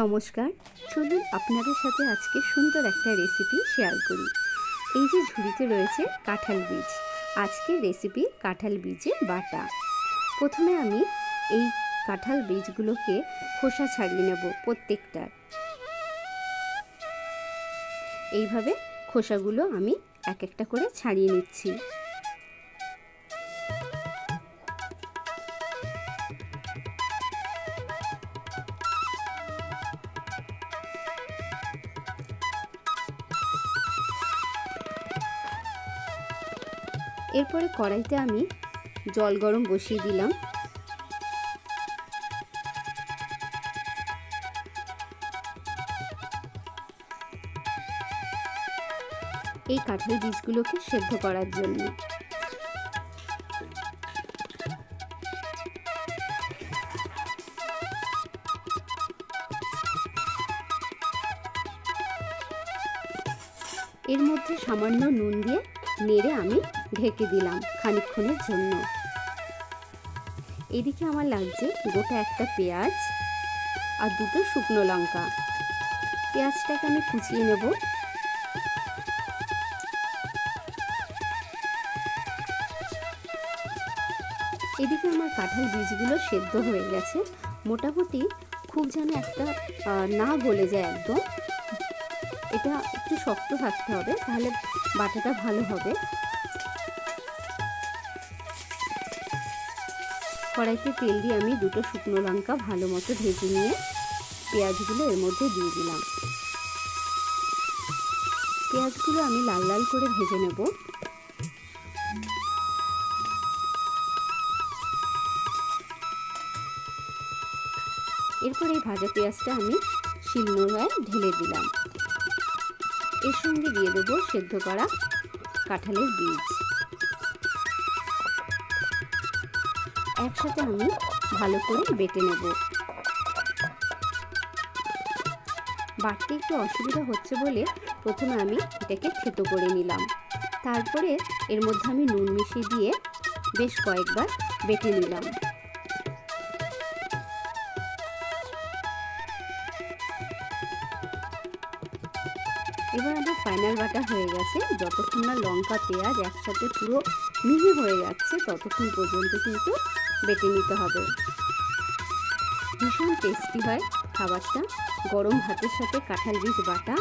নমস্কার। চলুন আপনাদের সাথে আজকে সুন্দর একটা রেসিপি শেয়ার করি। এই যে ঝুড়িতে রয়েছে কাঁঠাল বীজ। আজকের রেসিপি কাঁঠাল বীজে বাটা। প্রথমে আমি এই কাঁঠাল বীজগুলোকে খোসা ছাড়িয়ে নেব প্রত্যেকটার এইভাবে খোসাগুলো আমি এক একটা করে ছাড়িয়ে নিচ্ছি। এরপরে কড়াইতে আমি জল গরম বসিয়ে দিলাম। এই কাঁঠাল বীজগুলোকে সেদ্ধ করার জন্য। এর মধ্যে সামান্য নুন দিয়ে নেড়ে আমি ঢেকে দিলাম খানিকক্ষণের জন্য। এদিকে আমার লাগছে গোটা একটা পেঁয়াজ আর দুটো শুকনো লঙ্কা। পেঁয়াজটাকে আমি কুচিয়ে নেব। এদিকে আমার কাঁঠাল বীজগুলো সেদ্ধ হয়ে গেছে। মোটামুটি খুব যেন একটা না গলে যায় একদম। এটা একটু শক্ত থাকতে হবে, তাহলে বাটাটা ভালো হবে। কড়াইতে তেল দিয়ে আমি দুটো শুকনো লঙ্কা ভালো মতো ভেজে নিয়ে পেঁয়াজগুলো এর মধ্যে দিয়ে দিলাম। পেঁয়াজগুলো আমি লাল লাল করে ভেজে নেব। এরপর এই ভাজা পেঁয়াজটা আমি শিলনোড়ায় ঢেলে দিলাম। এর সঙ্গে দিয়ে দেবো সেদ্ধ করা কাঁঠালের বীজ। একসাথে আমি ভালো করে বেটে নেব। বাটতে একটু অসুবিধা হচ্ছে বলে প্রথমে আমি এটাকে থেতো করে নিলাম। তারপরে এর মধ্যে আমি নুন মিশিয়ে দিয়ে বেশ কয়েকবার বেটে নিলাম। এবার আমার ফাইনাল বাটা হয়ে গেছে। যতক্ষণ না লঙ্কা, পেঁয়াজ একসাথে পুরো মিহি হয়ে যাচ্ছে, ততক্ষণ পর্যন্ত কিন্তু বেটে নিতে হবে। ভীষণ টেস্টি হয় খাবারটা। গরম ভাতের সাথে কাঁঠাল বীজ বাটা।